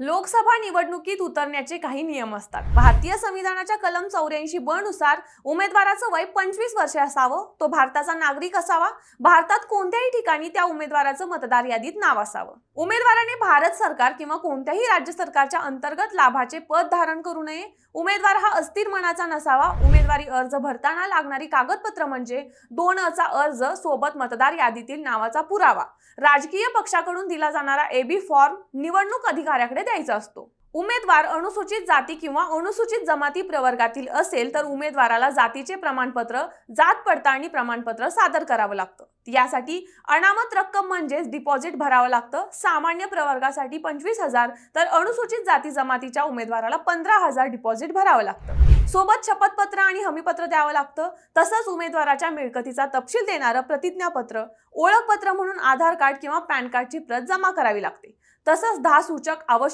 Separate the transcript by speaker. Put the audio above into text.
Speaker 1: लोकसभा निवडणुकीत उतरण्याचे काही नियम असतात. भारतीय संविधानाच्या कलम चौऱ्याऐंशी ब नुसार उमेदवाराचं वय पंचवीस वर्षे असावं तो भारताचा नागरिक असावा भारतात कोणत्याही ठिकाणी त्या उमेदवाराचं मतदार यादीत नाव असावं. उमेदवाराने भारत सरकार किंवा कोणत्याही राज्य सरकारच्या अंतर्गत लाभाचे पद धारण करू नये. उमेदवार हा अस्थिर मनाचा नसावा. उमेदवारी अर्ज भरताना लागणारी कागदपत्र म्हणजे दोन अचा अर्ज सोबत मतदार यादीतील नावाचा पुरावा. राजकीय पक्षाकडून दिला जाणारा एबी फॉर्म निवडणूक अधिकाऱ्याकडे द्यायचा असतो. उमेदवार अनुसूचित जाती किंवा अनुसूचित जमाती प्रवर्गातील असेल तर उमेदवाराला जातीचे प्रमाणपत्र जात पडताळणी प्रमाणपत्र सादर करावं लागतं. यासाठी अनामत रक्कम म्हणजेच डिपॉझिट भरावं लागतं. सामान्य प्रवर्गासाठी पंचवीस हजार तर अनुसूचित जाती जमातीच्या उमेदवाराला पंधरा हजार डिपॉझिट भरावं लागतं. सोबत शपथपत्र आणि हमीपत्र द्यावं लागतं. तसंच उमेदवाराच्या मिळकतीचा तपशील देणारं प्रतिज्ञापत्र ओळखपत्र म्हणून आधार कार्ड किंवा पॅन कार्डची प्रत जमा करावी लागते. तसंच दहा सूचक आवश्यक